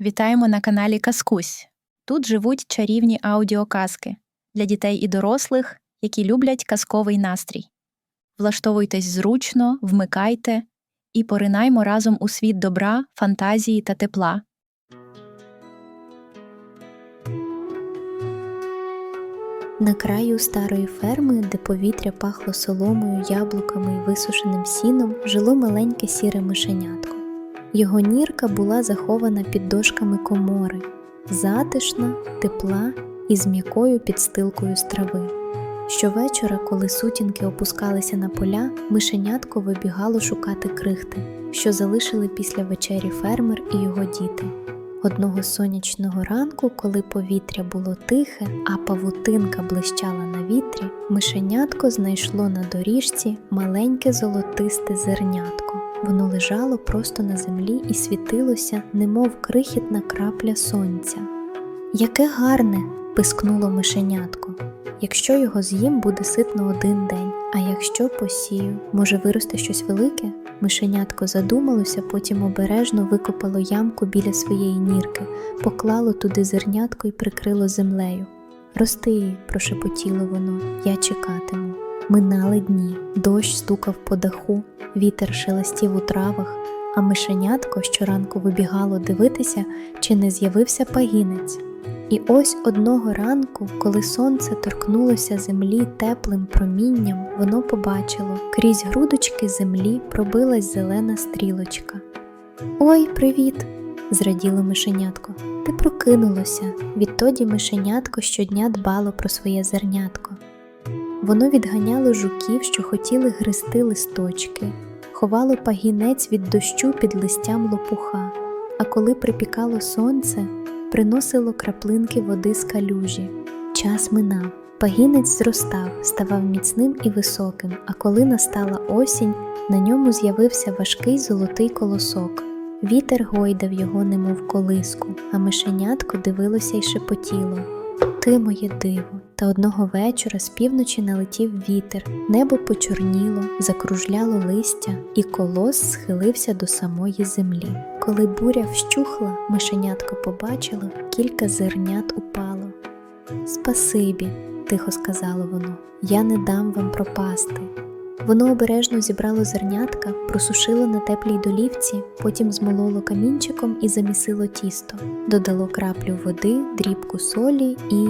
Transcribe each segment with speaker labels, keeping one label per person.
Speaker 1: Вітаємо на каналі Казкусь. Тут живуть чарівні аудіоказки для дітей і дорослих, які люблять казковий настрій. Влаштовуйтесь зручно, вмикайте і поринаймо разом у світ добра, фантазії та тепла.
Speaker 2: На краю старої ферми, де повітря пахло соломою, яблуками і висушеним сіном, жило маленьке сіре мишенятко. Його нірка була захована під дошками комори, затишна, тепла і з м'якою підстилкою з трави. Щовечора, коли сутінки опускалися на поля, мишенятко вибігало шукати крихти, що залишили після вечері фермер і його діти. Одного сонячного ранку, коли повітря було тихе, а павутинка блищала на вітрі, мишенятко знайшло на доріжці маленьке золотисте зернятко. Воно лежало просто на землі і світилося, немов крихітна крапля сонця. Яке гарне! пискнуло мишенятко. Якщо його з'їм, буде ситно один день, а якщо посію, може виросте щось велике? Мишенятко задумалося, потім обережно викопало ямку біля своєї нірки, поклало туди зернятко і прикрило землею. Рости, прошепотіло воно, я чекатиму. Минали дні, дощ стукав по даху, вітер шелестів у травах, а мишенятко щоранку вибігало дивитися, чи не з'явився пагінець. І ось одного ранку, коли сонце торкнулося землі теплим промінням, воно побачило, крізь грудочки землі пробилась зелена стрілочка. Ой, привіт! зраділо мишенятко. Ти прокинулося. Відтоді мишенятко щодня дбало про своє зернятко. Воно відганяло жуків, що хотіли гризти листочки, ховало пагінець від дощу під листям лопуха, а коли припікало сонце, приносило краплинки води з калюжі. Час минав. Пагінець зростав, ставав міцним і високим, а коли настала осінь, на ньому з'явився важкий золотий колосок. Вітер гойдав його, немов колиску, а мишенятко дивилося й шепотіло. Ти моє диво. Та одного вечора з півночі налетів вітер, небо почорніло, закружляло листя, і колос схилився до самої землі. Коли буря вщухла, мишенятко побачило, кілька зернят упало. Спасибі, тихо сказало воно, я не дам вам пропасти. Воно обережно зібрало зернятка, просушило на теплій долівці, потім змололо камінчиком і замісило тісто, додало краплю води, дрібку солі і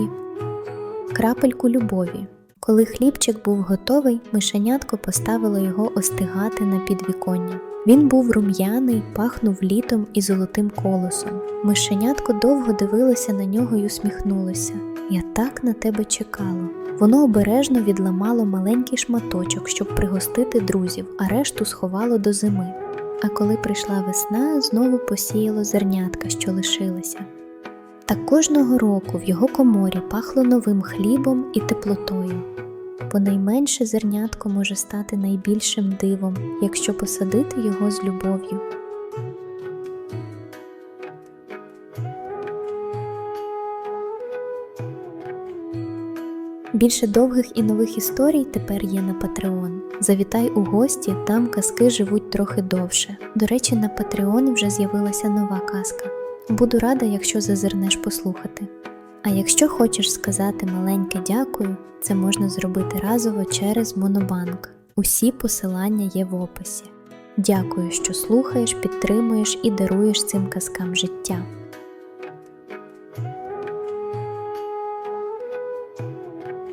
Speaker 2: крапельку любові. Коли хлібчик був готовий, мишенятко поставило його остигати на підвіконня. Він був рум'яний, пахнув літом і золотим колосом. Мишенятко довго дивилося на нього й усміхнулося. Я так на тебе чекало. Воно обережно відламало маленький шматочок, щоб пригостити друзів, а решту сховало до зими. А коли прийшла весна, знову посіяло зернятка, що лишилися. Та кожного року в його коморі пахло новим хлібом і теплотою, бо найменше зернятко може стати найбільшим дивом, якщо посадити його з любов'ю. Більше довгих і нових історій тепер є на Patreon. Завітай у гості, там казки живуть трохи довше. До речі, на Patreon вже з'явилася нова казка. Буду рада, якщо зазирнеш послухати. А якщо хочеш сказати маленьке дякую, це можна зробити разово через Монобанк. Усі посилання є в описі. Дякую, що слухаєш, підтримуєш і даруєш цим казкам життя.